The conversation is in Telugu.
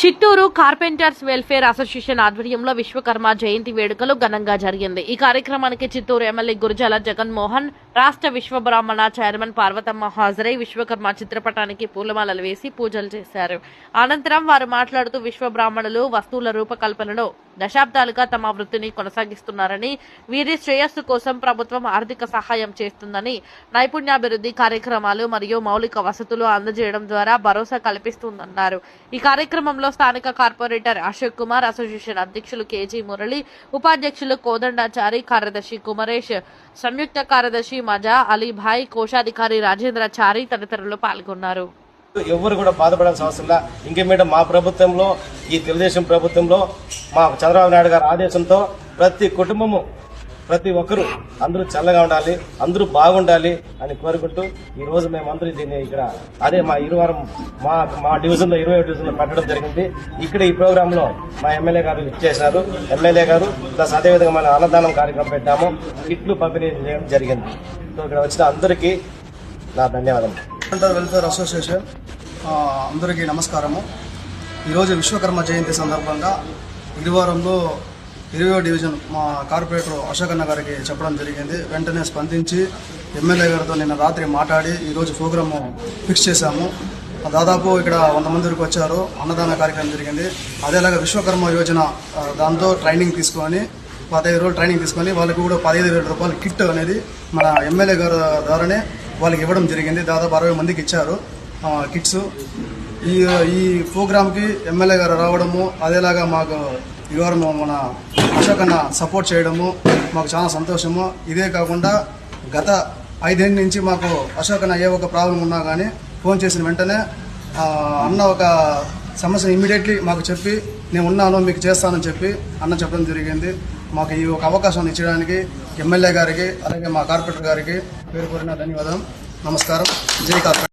చిత్తూరు కార్పెంటర్స్ వెల్ఫేర్ అసోసియేషన్ ఆధ్వర్యంలో విశ్వకర్మ జయంతి వేడుకలు ఘనంగా జరిగింది. ఈ కార్యక్రమానికి చిత్తూరు ఎమ్మెల్యే గురజాల జగన్మోహన్ రాష్ట్ర విశ్వబ్రాహ్మణ చైర్మన్ పార్వతమ్మ హాజరై విశ్వకర్మ చిత్రపటానికి పూలమాలలు వేసి పూజలు చేశారు. అనంతరం వారు మాట్లాడుతూ విశ్వబ్రాహ్మణులు వస్తువుల రూపకల్పనలో దశాబ్దాలుగా తమ వృత్తిని కొనసాగిస్తున్నారని వీరి శ్రేయస్సు కోసం ప్రభుత్వం ఆర్థిక సహాయం చేస్తుందని నైపుణ్యాభివృద్ధి కార్యక్రమాలు మరియు మౌలిక వసతులు అందజేయడం ద్వారా భరోసా కల్పిస్తుందన్నారు. ఈ కార్యక్రమంలో స్థానిక కార్పొరేటర్ అశోక్ కుమార్ అసోసియేషన్ అధ్యక్షులు కేజీ మురళి ఉపాధ్యక్షులు కోదండాచారి కార్యదర్శి కుమరేష్ సంయుక్త కార్యదర్శి మజా అలీభాయ్ కోశాధికారి రాజేంద్రచారి తదితరులు పాల్గొన్నారు. ఎవరు కూడా బాధపడాల్సిన అవసరం లే. ఇంకేమిటంటే మా ప్రభుత్వంలో ఈ తెలుగుదేశం ప్రభుత్వంలో మా చంద్రబాబు నాయుడు గారి ఆదేశంతో ప్రతి కుటుంబము ప్రతి ఒక్కరూ అందరూ చల్లగా ఉండాలి అందరూ బాగుండాలి అని కోరుకుంటూ ఈ రోజు మేమందరూ దీన్ని ఇక్కడ అదే మా ఇరువారం మా మా డివిజన్లో ఇరవై డివిజన్లో పెట్టడం జరిగింది. ఇక్కడ ఈ ప్రోగ్రామ్లో మా ఎమ్మెల్యే గారు ఇచ్చేసినారు ఎమ్మెల్యే గారు ప్లస్ అదేవిధంగా మన అన్నదానం కార్యక్రమం పెట్టాము. కిట్లు పంపిణీ చేయడం జరిగింది. సో ఇక్కడ వచ్చిన అందరికీ నా ధన్యవాదం వెల్ఫేర్ అసోసియేషన్ అందరికీ నమస్కారము. ఈరోజు విశ్వకర్మ జయంతి సందర్భంగా గురువారంలో ఇరవై డివిజన్ మా కార్పొరేటర్ అశోక్ అన్న గారికి చెప్పడం జరిగింది. వెంటనే స్పందించి ఎమ్మెల్యే గారితో నిన్న రాత్రి మాట్లాడి ఈరోజు ప్రోగ్రాము ఫిక్స్ చేశాము. దాదాపు ఇక్కడ వంద మంది వరకు వచ్చారు. అన్నదాన కార్యక్రమం జరిగింది. అదేలాగా విశ్వకర్మ యోజన దాంతో ట్రైనింగ్ తీసుకొని పదహైదు రోజులు ట్రైనింగ్ తీసుకొని వాళ్ళకి కూడా పదిహేను వేల రూపాయల కిట్ అనేది మన ఎమ్మెల్యే గారు ద్వారానే వాళ్ళకి ఇవ్వడం జరిగింది. దాదాపు అరవై మందికి ఇచ్చారు కిట్స్. ఈ ఈ ప్రోగ్రామ్కి ఎమ్మెల్యే గారు రావడము అదేలాగా మాకు ఇవాళ మన అశోక్ అన్న సపోర్ట్ చేయడము మాకు చాలా సంతోషము. ఇదే కాకుండా గత ఐదేళ్ళ నుంచి మాకు అశోక్ అన్న ఏ ఒక ప్రాబ్లం ఉన్నా కానీ ఫోన్ చేసిన వెంటనే అన్న ఒక సమస్యను ఇమీడియట్లీ మాకు చెప్పి నేను ఉన్నాను మీకు చేస్తానని చెప్పి అన్న చెప్పడం జరిగింది. మాకు ఈ ఒక అవకాశం ఇచ్చడానికి ఎమ్మెల్యే గారికి అలాగే మా కార్పొరేటర్ గారికి పేరు కోరిన ధన్యవాదం. నమస్కారం. జై కార్పొరేటర్